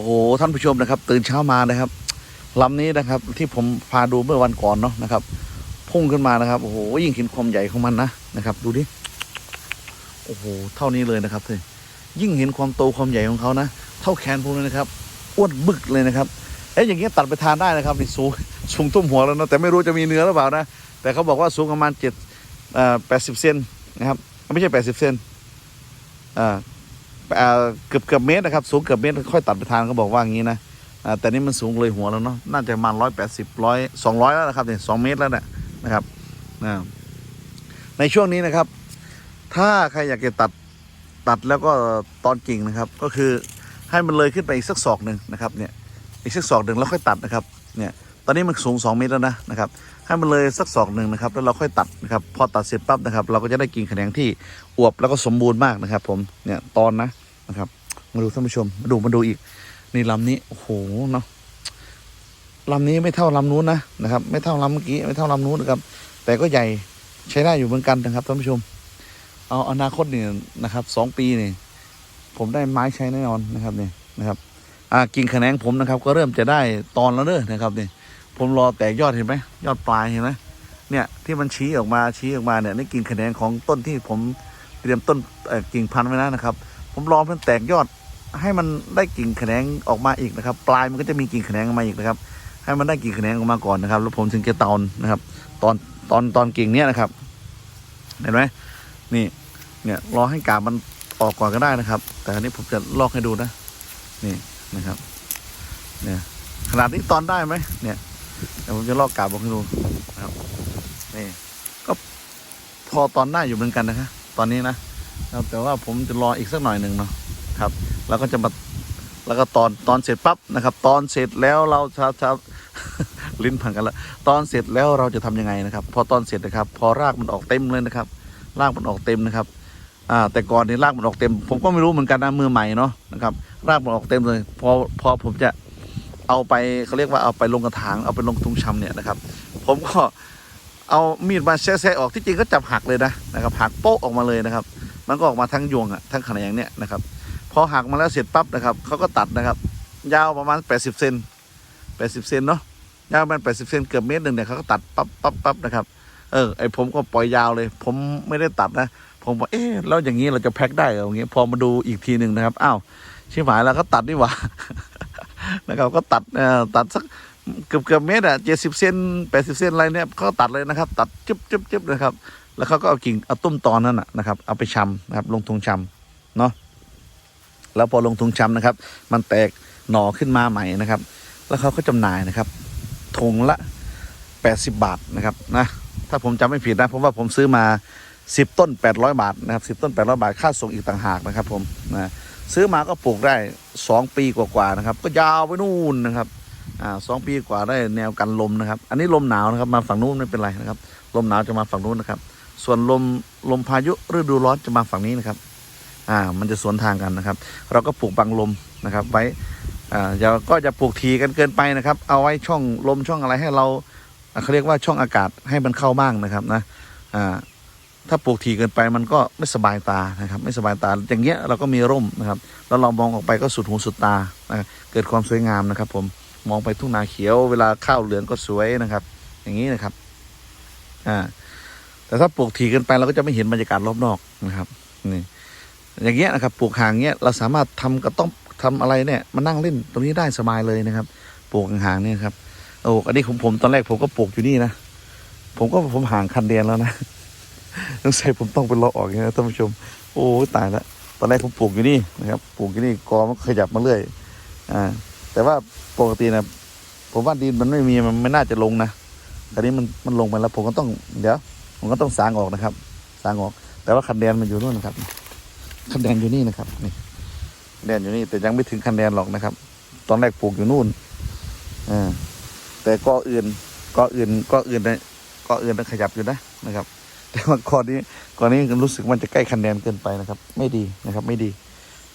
อ้โหท่านผู้ชมนะครับ ตื่นเช้ามานะครับลำนี้นะครับ ที่ผมพาดูเมื่อวันก่อนเนาะนะครับ พุ่งขึ้นมานะครับโอ้โหยิ่งเห็นความใหญ่ของมันนะนะครับ ดูดิโอ้โหเท่านี้เลยนะครับเธอยิ่งเห็นความโตความใหญ่ของเขานะ เท่าแขนผมเลยนะครับอ้วนบึกเลยนะครับเอ๊ะอย่างเงี้ยตัดไปทานได้นะครับนี่สูงสูงตุ้มหัวแล้วนะแต่ไม่รู้จะมีเนื้อหรือเปล่านะแต่เขาบอกว่าสูงประมาณเจ็ดแปดสิบเซนนะครับไม่ใช่แปดสิบเซนอ่า เกือบเกือบเมตรนะครับ สูงเกือบเมตรค่อยตัดไปทานเขาบอกว่าอย่างนี้นะแต่นี่มันสูงเลยหัวแล้วเนาะน่าจะประมาณร้อยแปดสิบร้อยสองร้อยแล้วนะครับเนี่ยสองเมตรแล้วเนี่ยนะครับนะในช่วงนี้นะครับ ถ้าใครอยากจะตัดตัดแล้วก็ตอนกิ่งนะครับ ก็คือให้มันเลยขึ้นไปอีกสักศอกหนึ่งนะครับเนี่ยอีกสักศอกหนึ่งแล้วค่อยตัดนะครับเนี่ย ตอนนี้มันสูงสองเมตรแล้วนะนะครับให้มันเลยสักศอกหนึ่งนะครับแล้วเราค่อยตัดนะครับพอตัดเสร็จปั๊บนะครับ เราก็จะได้กิ่งแขนงที่อวบแล้วก็สมบูรณ์มากนะครับ ผมเนี่ยตอนนะนะครับมาดูท่านผู้ชมมาดูมาดูอีกนี่ลำนี้โอ้โหเนาะลำนี้ไม่เท่าลำนู้นนะนะครับ ไม่เท่าลำเมื่อกี้ไม่เท่าลำนู้นนะครับ แต่ก็ใหญ่ใช้ได้อยู่เหมือนกันนะครับท่านผู้ชม เอาอนาคตเนี่ยนะครับสองปีเนี่ยผมได้ไม้ใช้แน่นอนนะครับเนี่ยนะครับ อ่ากิ่งแขนงผมนะครับ ก็เริ่มจะได้ตอนแล้วเด้อนะครับเนี่ย ผมรอแตกยอดเห็นไหมยอดปลายเห็นไหมเนี่ยที่มันชี้ออกมาชี้ออกมาเนี่ยนี่กิ่งแขนงของต้นที่ผมเตรียมต้นกิ่งพันธุ์ไว้แล้วนะครับ ผมรอเพื่อแตกยอดให้มันได้กิ่งแขนงออกมาอีกนะครับ ปลายมันก็จะมีกิ่งแขนงออกมาอีกนะครับ ให้มันได้กิ่งแขนงออกมาก่อนนะครับ แล้วผมถึงจะตอนนะครับ ตอนตอนตอนกิ่งเนี้ยนะครับ เห็นไหมนี่ เนี่ยรอให้กาบมันออกก่อนก็ได้นะครับ แต่อันนี้ผมจะลอกให้ดูนะ นี่นะครับ เนี่ยขนาดนี้ตอนได้ไหมเนี่ย ดี๋ยวผมจะลอกกาบออกให้ดูนะครับนี่ก็พอตอนได้าอยู่เหมือนกันนะครับตอนนี้นะครับแต่ว่าผมจะรออีกสักหน่อยหนึ่งเนาะครับ แล้วก็จะมาแล้วก็ตอนตอนเสร็จปั๊บนะครับ ตอนเสร็จแล้วเราชาชาลิ้นพังกันละตอนเสร็จแล้วเราจะทำยังไงนะครับ พอตอนเสร็จนะครับ พอรากมันออกเต็มเลยนะครับ รากมันออกเต็มนะครับอ่าแต่ก่อนนี่รากมันออกเต็ม ผมก็ไม่รู้เหมือนกันนะมือใหม่เนาะนะครับ รากมันออกเต็มเลย พอพอผมจะ เอาไปเขาเรียกว่าเอาไปลงกระถางเอาไปลงทุงชำเนี่ยนะครับ ผมก็เอามีดมาแซะๆออกที่จริงก็จับหักเลยนะนะครับหักโป๊ะออกมาเลยนะครับ มันก็ออกมาทั้งยวงอะทั้งขนาดอย่างเนี้ยนะครับพอหักมาแล้วเสร็จปั๊บนะครับเขาก็ตัดนะครับ ยาวประมาณ 80เซน80เซนเนาะยาวประมาณ80เซนเกือบเมตรหนึ่งเนี่ยเขาก็ตัดปั๊บปั๊บปั๊บนะครับเออไอผมก็ปล่อยยาวเลย ผมไม่ได้ตัดนะ ผมบอกเอ๊ะแล้วอย่างนี้เราจะแพ็คได้เหรออย่างเงี้ยพอมาดูอีกทีหนึ่งนะครับอ้าวชิบหายแล้วก็ตัดนี่หว่า นะครับก็ตัดตัดสักเกือบเกือบเมตรอะเจ็ดสิบเซนแปดสิบเซนอะไรเนี่ยเขาก็ตัดเลยนะครับ ตัดจึ๊บจึ๊บจึ๊บนะครับ แล้วเขาก็เอากิ่งเอาตุ้มตอนนั้นนะครับ เอาไปชำนะครับ ลงทงชำเนาะแล้วพอลงทงชำนะครับ มันแตกหน่อขึ้นมาใหม่นะครับ แล้วเขาก็จำหน่ายนะครับถุงละแปดสิบบาทนะครับนะถ้าผมจำไม่ผิดนะเพราะว่าผมซื้อมาสิบต้นแปดร้อยบาทนะครับสิบต้นแปดร้อยบาทค่าส่งอีกต่างหากนะครับ ผมนะ ซื้อมาก็ปลูกได้สองปีกว่าๆนะครับ ก็ยาวไปนู่นนะครับอ่าสองปีกว่าได้แนวกันลมนะครับ อันนี้ลมหนาวนะครับมาฝั่งนู้นไม่เป็นไรนะครับ ลมหนาวจะมาฝั่งนู้นนะครับ ส่วนลมลมพายุฤดูร้อนจะมาฝั่งนี้นะครับอ่ามันจะสวนทางกันนะครับ เราก็ปลูกบังลมนะครับ ไว้อ่าอย่าก็จะปลูกทีกันเกินไปนะครับ เอาไว้ช่องลมช่องอะไรให้เราอ่าเขาเรียกว่าช่องอากาศให้มันเข้าบ้างนะครับนะอ่า ถ้าปลูกทีเกินไปมันก็ไม่สบายตานะครับ ไม่สบายตา อย่างเงี้ยเราก็มีร่มนะครับแล้วเรามองออกไปก็สุดหูสุดตานะเกิดความสวยงามนะครับ ผมมองไปทุ่งนาเขียว เวลาข้าวเหลืองก็สวยนะครับ อย่างนี้นะครับอ่าแต่ถ้าปลูกถี่เกินไปเราก็จะไม่เห็นบรรยากาศรอบนอกนะครับนี่อย่างเงี้ยนะครับ ปลูกห่างเงี้ยเราสามารถทำกระต้มทำอะไรเนี่ยมานั่งเล่นตรงนี้ได้สบายเลยนะครับ ปลูกห่างๆเนี่ยครับโอ้อันนี้ของผมตอนแรกผมก็ปลูกอยู่นี่นะผมก็ผมห่างคันเดียนแล้วนะ ต้องใส่ผมต้องไปเลาะออกนะท่านผู้ชม โอ้ตายละตอนแรกผมปลูกอยู่นี่นะครับปลูกอยู่นี่กอมันขยับมาเรื่อยอ่า แต่ว่าปกตินะผมว่าดินมันไม่มีมันไม่น่าจะลงนะตอนนี้มันมันลงไปแล้ว ผมก็ต้องเดี๋ยวผมก็ต้องสางออกนะครับ สางออก แต่ว่าคันแดนมันอยู่นู่นนะครับคันแดนอยู่นี่นะครับนี่แดนอยู่นี่แต่ยังไม่ถึงคันแดนหรอกนะครับ ตอนแรกปลูกอยู่นู่นอ่าแต่ก็อื่นก็อื่นก็อื่นนะก็อื่นมันขยับอยู่นะนะครับ แต่ว่าก่อนนี้ก่อนนี้รู้สึกมันจะใกล้คันแดนเกินไปนะครับ ไม่ดีนะครับ ไม่ดี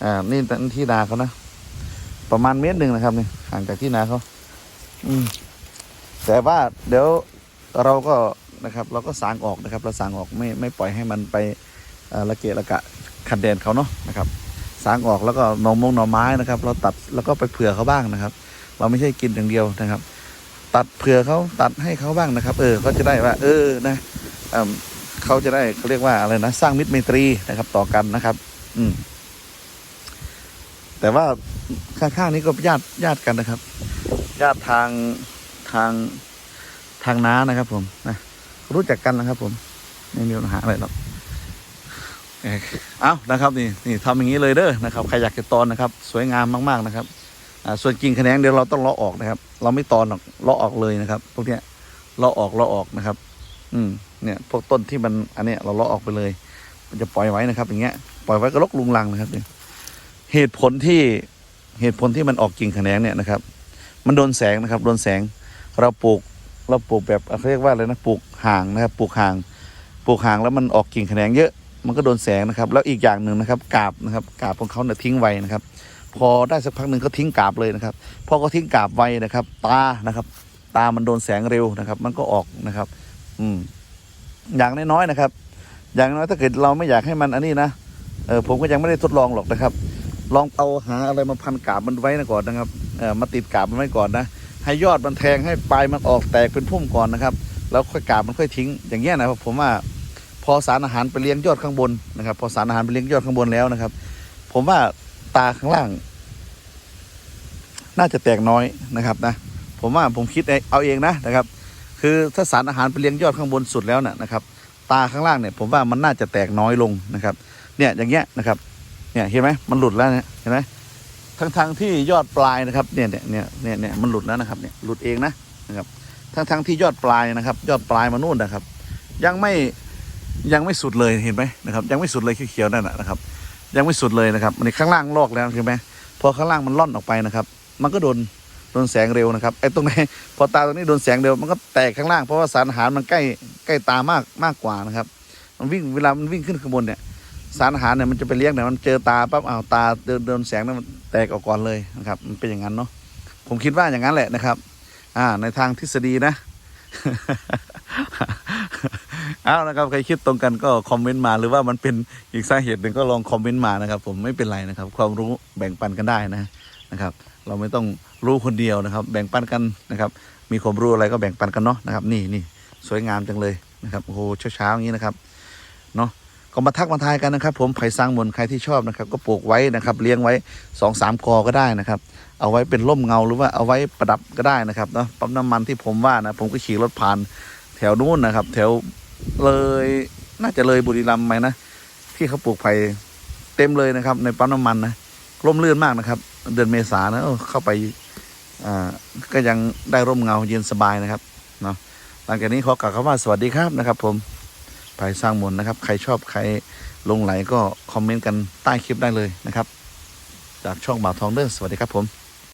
อ่า นี่ที่นาเขานะ ประมาณเมตรหนึ่งนะครับเนี่ยห่างจากที่นาเขาอืม แต่ว่าเดี๋ยวเราก็นะครับ เราก็สางออกนะครับ เราสางออกไม่ไม่ปล่อยให้มันไปเอ่อละเกะละกะคันแดนเขาเนาะนะครับ สางออกแล้วก็น่อมงหน่อไม้นะครับ เราตัดแล้วก็ไปเผื่อเขาบ้างนะครับ เราไม่ใช่กินอย่างเดียวนะครับ ตัดเผื่อเขาตัดให้เขาบ้างนะครับ เออเขาจะได้ว่า เออนะ เขาจะได้เขาเรียกว่าอะไรนะ สร้างมิตรไมตรีนะครับ ต่อกันนะครับ อืม แต่ว่าข้างๆนี้ก็ญาติญาติกันนะครับ ญาติทางทางทางน้านะครับ ผมนะรู้จักกันนะครับ ผมไม่มีปัญหาอะไรหรอกเอานะครับ นี่นี่ทำอย่างนี้เลยเด้อนะครับใครอยากจะตอนนะครับ สวยงามมากๆนะครับส่วนกิ่งแขนงเดี๋ยวเราต้องเลาะออกนะครับ เราไม่ตอนหรอกเลาะออกเลยนะครับพวกเนี้ยเลาะออกเลาะออกนะครับ อืมเนี่ยพวกต้นที่มันอันเนี้ยเราเลาะออกไปเลย มันจะปล่อยไว้นะครับ อย่างเงี้ยปล่อยไว้ก็ลกลุงลังนะครับเนี่ยเหตุผลที่เหตุผลที่มันออกกิ่งแขนงเนี่ยนะครับ มันโดนแสงนะครับ โดนแสงเราปลูกเราปลูกแบบเขาเรียกว่าอะไรนะปลูกห่างนะครับ ปลูกห่าง ปลูกห่างแล้วมันออกกิ่งแขนงเยอะ มันก็โดนแสงนะครับ แล้วอีกอย่างหนึ่งนะครับกาบนะครับกาบของเขาเนี่ยทิ้งไว้นะครับ พอได้สักพักหนึ่งเขาทิ้งกาบเลยนะครับ พอเขาทิ้งกาบไว้นะครับ ตานะครับ ตามันโดนแสงเร็วนะครับ มันก็ออกนะครับ อืม อย่างน้อยๆนะครับ อย่างน้อยถ้าเกิดเราไม่อยากให้มันอันนี้นะเออผมก็ยังไม่ได้ทดลองหรอกนะครับ ลองเอาหาอะไรมาพันกาบมันไว้นะก่อนนะครับเออมาติดกาบมันไว้ก่อนนะให้ยอดมันแทงให้ปลายมันออกแตกเป็นพุ่มก่อนนะครับ แล้วค่อยกาบมันค่อยทิ้ง อย่างเงี้ยนะครับผมว่าพอสารอาหารไปเลี้ยงยอดข้างบนนะครับ พอสารอาหารไปเลี้ยงยอดข้างบนแล้วนะครับ ผมว่าตาข้างล่าง น่าจะแตกน้อยนะครับนะ ผมว่าผมคิดเอาเองนะนะครับ คือถ้าสารอาหารไปเลี้ยงยอดข้างบนสุดแล้วน่ะนะครับ ตาข้างล่างเนี่ยผมว่ามันน่าจะแตกน้อยลงนะครับ เนี่ยอย่างเงี้ยนะครับ เนี่ยเห็นไหมมันหลุดแล้วเนี่ยเห็นไหมทั้งทางที่ยอดปลายนะครับเนี่ยเนี่ยเนี่ยเนี่ยเนี่ยมันหลุดแล้วนะครับเนี่ยหลุดเองนะนะครับ ทั้งทางที่ยอดปลายนะครับ ยอดปลายมานู่นนะครับ ยังไม่ยังไม่สุดเลยเห็นไหมนะครับ ยังไม่สุดเลยเขียวๆนั่นนะนะครับ ยังไม่สุดเลยนะครับอันนี้ข้างล่างลอกแล้วเห็นไหมพอข้างล่างมันล่อนออกไปนะครับ มันก็โดน โดนแสงเร็วนะครับไอ้ตรงไหนพอตาตรงนี้โดนแสงเร็วมันก็แตกข้างล่างเพราะว่าสารอาหารมันใกล้ใกล้ตามากมากกว่านะครับ มันวิ่งเวลามันวิ่งขึ้นข้างบนเนี่ยสารอาหารเนี่ยมันจะไปเลี้ยงเนี่ยมันเจอตาปั๊บอ้าวตาเดินเดินแสงนั้นมันแตกออกก่อนเลยนะครับ มันเป็นอย่างนั้นเนาะผมคิดว่าอย่างนั้นแหละนะครับ อ่า ในทางทฤษฎีนะเอานะครับใครคิดตรงกันก็คอมเมนต์มาหรือว่ามันเป็นอีกสาเหตุหนึ่งก็ลองคอมเมนต์มานะครับ ผมไม่เป็นไรนะครับ ความรู้แบ่งปันกันได้นะ นะครับ เราไม่ต้องรู้คนเดียวนะครับ แบ่งปันกันนะครับ มีความรู้อะไรก็แบ่งปันกันเนาะนะครับนี่นี่สวยงามจังเลยนะครับโอ้โหเช้าๆอย่างนี้นะครับเนาะก็มาทักมาทายกันนะครับ ผมไผ่สร้างมนใครที่ชอบนะครับ ก็ปลูกไว้นะครับ เลี้ยงไว้สองสามกอก็ได้นะครับ เอาไว้เป็นร่มเงาหรือว่าเอาไว้ประดับก็ได้นะครับเนาะปั๊มน้ำมันที่ผมว่านะผมก็ขี่รถผ่านแถวนู้นนะครับ แถวเลยน่าจะเลยบุรีรัมย์ไหมนะที่เขาปลูกไผ่เต็มเลยนะครับ ในปั๊มน้ำมันนะ ร่มรื่นมากนะครับ เดือนเมษานะเข้าไปอ่าก็ยังได้ร่มเงาเย็นสบายนะครับเนาะหลังจากนี้ขอกล่าวคำว่าสวัสดีครับนะครับ ผมภายสร้างมนนะครับ ใครชอบใครลงไหลก็คอมเมนต์กันใต้คลิปได้เลยนะครับ จากช่องบ่าวทองเด้อสวัสดีครับผม